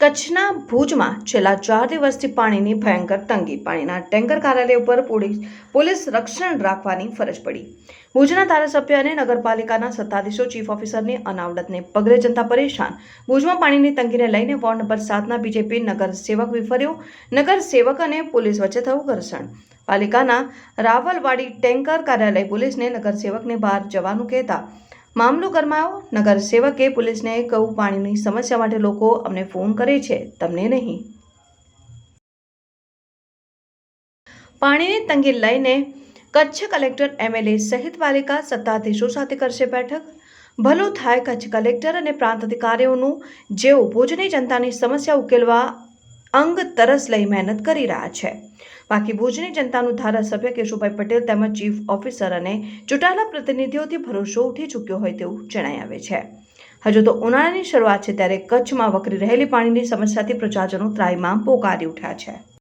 કચ્છના ભુજમાં છેલ્લા ચાર દિવસથી પાણીની ભયંકર તંગી. પાણીના ટેન્કર કાર્યાલય ઉપર પોલીસ રક્ષણ રાખવાની ફરજ પડી. ભુજના ધારાસભ્ય અને નગરપાલિકાના સત્તાધીશો, ચીફ ઓફિસરની અનાવડતને પગલે જનતા પરેશાન. ભુજમાં પાણીની તંગીને લઈને વોર્ડ નંબર સાતના બીજેપી નગર સેવક વિફર્યો. નગર સેવક અને પોલીસ વચ્ચે થયું ઘર્ષણ. પાલિકાના રાવલવાડી ટેન્કર કાર્યાલય પોલીસને નગરસેવકને બહાર જવાનું કહેતા મામલો ગરમાયો. નગર સેવકે પોલીસને કહું પાણીની સમસ્યા માટે લોકો અમને ફોન કરે છે, તમને નહીં. પાણીની તંગી લઈને કચ્છ કલેક્ટર એમએલએ સહિત પાલિકા સત્તાધીશો સાથે કરશે બેઠક. ભલું થાય કચ્છ કલેક્ટર અને પ્રાંત અધિકારીઓનું, જેઓ ભુજની જનતાની સમસ્યા ઉકેલવા અંગ તરસ લઈ મહેનત કરી રહ્યા છે. બાકી ભુજની જનતાનું ધારાસભ્ય કેશુભાઈ પટેલ તેમજ ચીફ ઓફિસર અને ચૂંટાયેલા પ્રતિનિધિઓથી ભરોસો ઉઠી ચૂક્યો હોય તેવું જણાઈ આવે છે. હજુ તો ઉનાળાની શરૂઆત છે ત્યારે કચ્છમાં વકરી રહેલી પાણીની સમસ્યાથી પ્રજાજનો ત્રાયમાં પોકારી ઉઠ્યા છે.